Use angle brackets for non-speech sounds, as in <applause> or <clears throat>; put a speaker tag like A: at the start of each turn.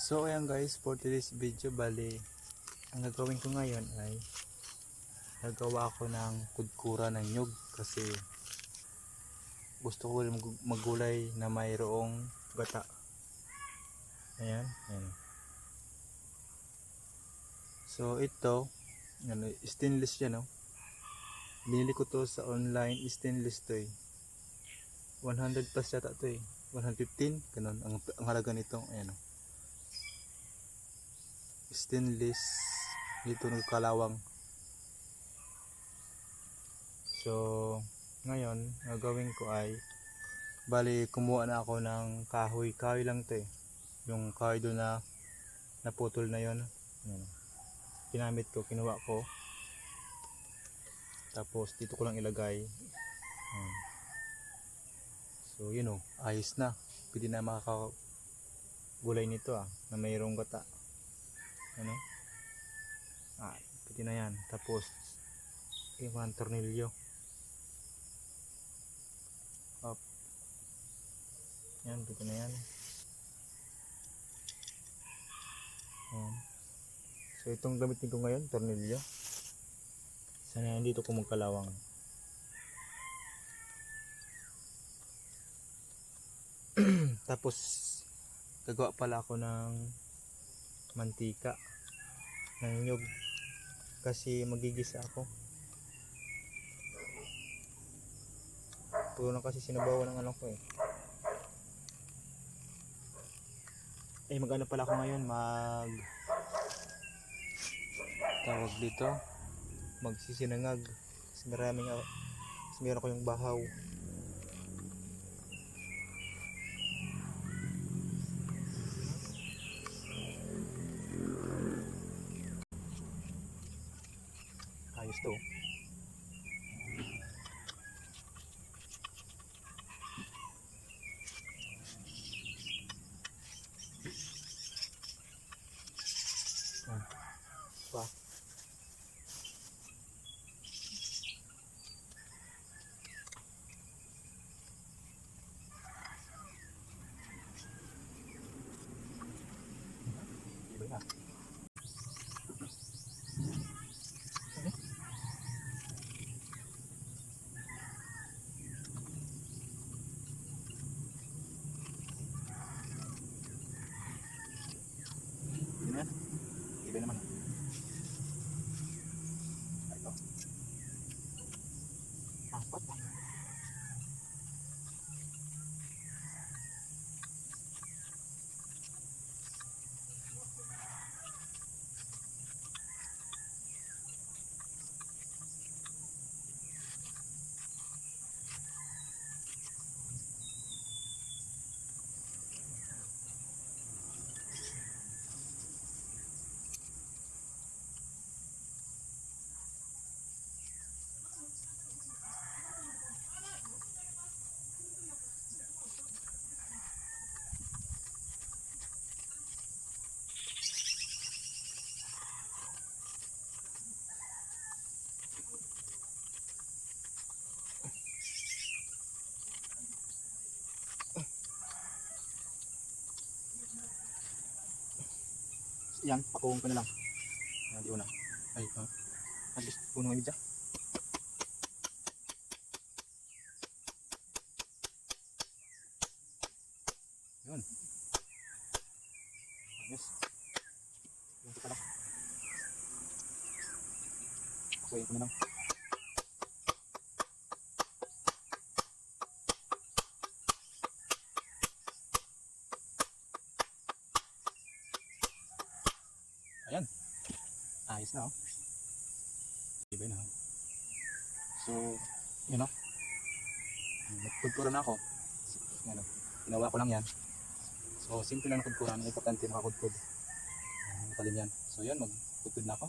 A: So ayan guys, for today's video, bali, ang gagawin ko ngayon ay gagawa ako ng kudkura ng nyug kasi gusto ko mag- magulay na mayroong gata. Ayan, ayan. So ito, ano, stainless yan, no? Binili ko to sa online, stainless to eh. 100 plus yata to eh. 115, ganun. Ang, ang halaga nito, ayan, no? Stainless dito nagkalawang so ngayon gagawin ko ay bali kumuha na ako ng kahoy. Kahoy lang to eh. Yung kahoy doon na naputol na yon Ayan. ginamit ko kinuha ko. Tapos dito ko lang ilagay. So yun o ayos na. Pwede na makakagulay nito ah na mayroong gata ano? Ah pwede na yan. Tapos mga tornilyo. Up yan pwede na yan. Yan. So itong gamitin ko ngayon tornilyo. Sana yan dito ko magkalawang. <clears throat> Tapos gagawa pala ako ng mantika ng nyug kasi magigisa ako. Puro na kasi sinabawan ng ano ko eh. Eh mag ano pala ako ngayon? Mag tawag dito? Magsisinangag. Kasi maraming kasi meron ko yung bahaw ayos to. Ah, pa Iba na. Yun na. Iba naman. Ah, Ito. Apat. Yan, pakuhong ko na lang. Yan, di una. Ay, ha? At least, puno ng media. Yun. Ayos. Yun ko pa lang. Pakuhin ko na lang. Ayan. Ayos na oh. Iba na. So, yun oh. Nagkudkura na ako. Yan oh. Ginawa ko lang yan. So, simple lang na kudkuran. Importante makakudkud. Matalim yan. So, yun. Magkudkud na ako.